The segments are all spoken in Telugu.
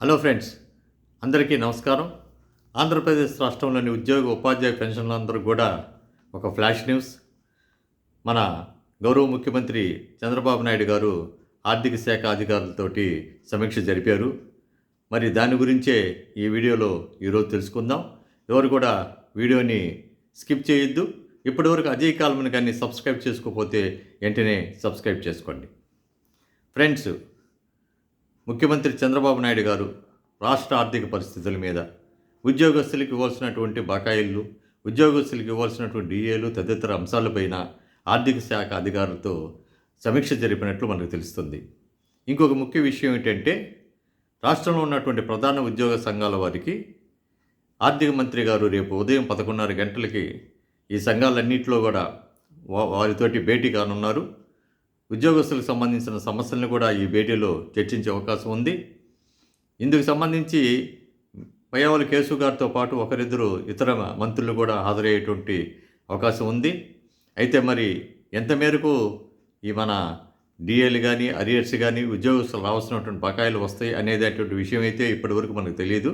హలో ఫ్రెండ్స్ అందరికీ నమస్కారం. ఆంధ్రప్రదేశ్ రాష్ట్రంలోని ఉద్యోగ ఉపాధ్యాయ పెన్షన్లందరూ కూడా ఒక ఫ్లాష్ న్యూస్. మన గౌరవ ముఖ్యమంత్రి చంద్రబాబు నాయుడు గారు ఆర్థిక శాఖ అధికారులతోటి సమీక్ష జరిపారు. మరి దాని గురించే ఈ వీడియోలో ఈరోజు తెలుసుకుందాం. ఎవరు కూడా వీడియోని స్కిప్ చేయొద్దు. ఇప్పటివరకు అజయ్ కాలమని కానీ సబ్స్క్రైబ్ చేసుకోకపోతే వెంటనే సబ్స్క్రైబ్ చేసుకోండి. ఫ్రెండ్స్ ముఖ్యమంత్రి చంద్రబాబు నాయుడు గారు రాష్ట్ర ఆర్థిక పరిస్థితుల మీద ఉద్యోగస్తులకు ఇవ్వాల్సినటువంటి బకాయిలు ఉద్యోగస్తులకు ఇవ్వాల్సినటువంటి డిఏలు తదితర అంశాలపైన ఆర్థిక శాఖ అధికారులతో సమీక్ష జరిపినట్లు మనకు తెలుస్తుంది. ఇంకొక ముఖ్య విషయం ఏంటంటే రాష్ట్రంలో ఉన్నటువంటి ప్రధాన ఉద్యోగ సంఘాల వారికి ఆర్థిక మంత్రి గారు రేపు ఉదయం పదకొండున్నర గంటలకి ఈ సంఘాలన్నింటిలో కూడా వారితోటి భేటీ కానున్నారు. ఉద్యోగస్తులకు సంబంధించిన సమస్యలను కూడా ఈ భేటీలో చర్చించే అవకాశం ఉంది. ఇందుకు సంబంధించి పయ్యావల కేసు గారితో పాటు ఒకరిద్దరు ఇతర మంత్రులు కూడా హాజరయ్యేటువంటి అవకాశం ఉంది. అయితే మరి ఎంత మేరకు ఈ మన డిఏలు కానీ అరియర్స్ కానీ ఉద్యోగస్తులు రావాల్సినటువంటి బకాయిలు వస్తాయి అనేటటువంటి విషయం అయితే ఇప్పటివరకు మనకు తెలియదు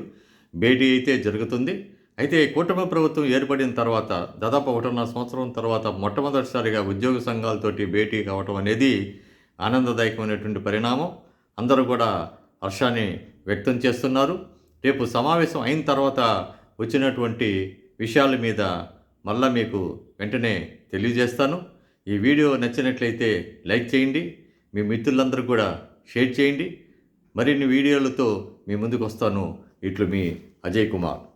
భేటీ అయితే జరుగుతుంది. అయితే కూటమి ప్రభుత్వం ఏర్పడిన తర్వాత దాదాపు ఒకటిన్నర సంవత్సరం తర్వాత మొట్టమొదటిసారిగా ఉద్యోగ సంఘాలతోటి భేటీ కావటం అనేది ఆనందదాయకమైనటువంటి పరిణామం. అందరూ కూడా హర్షాన్ని వ్యక్తం చేస్తున్నారు. రేపు సమావేశం అయిన తర్వాత వచ్చినటువంటి విషయాల మీద మళ్ళా మీకు వెంటనే తెలియజేస్తాను. ఈ వీడియో నచ్చినట్లయితే లైక్ చేయండి మీ మిత్రులందరూ కూడా షేర్ చేయండి. మరిన్ని వీడియోలతో మీ ముందుకు వస్తాను. ఇట్లు మీ అజయ్ కుమార్.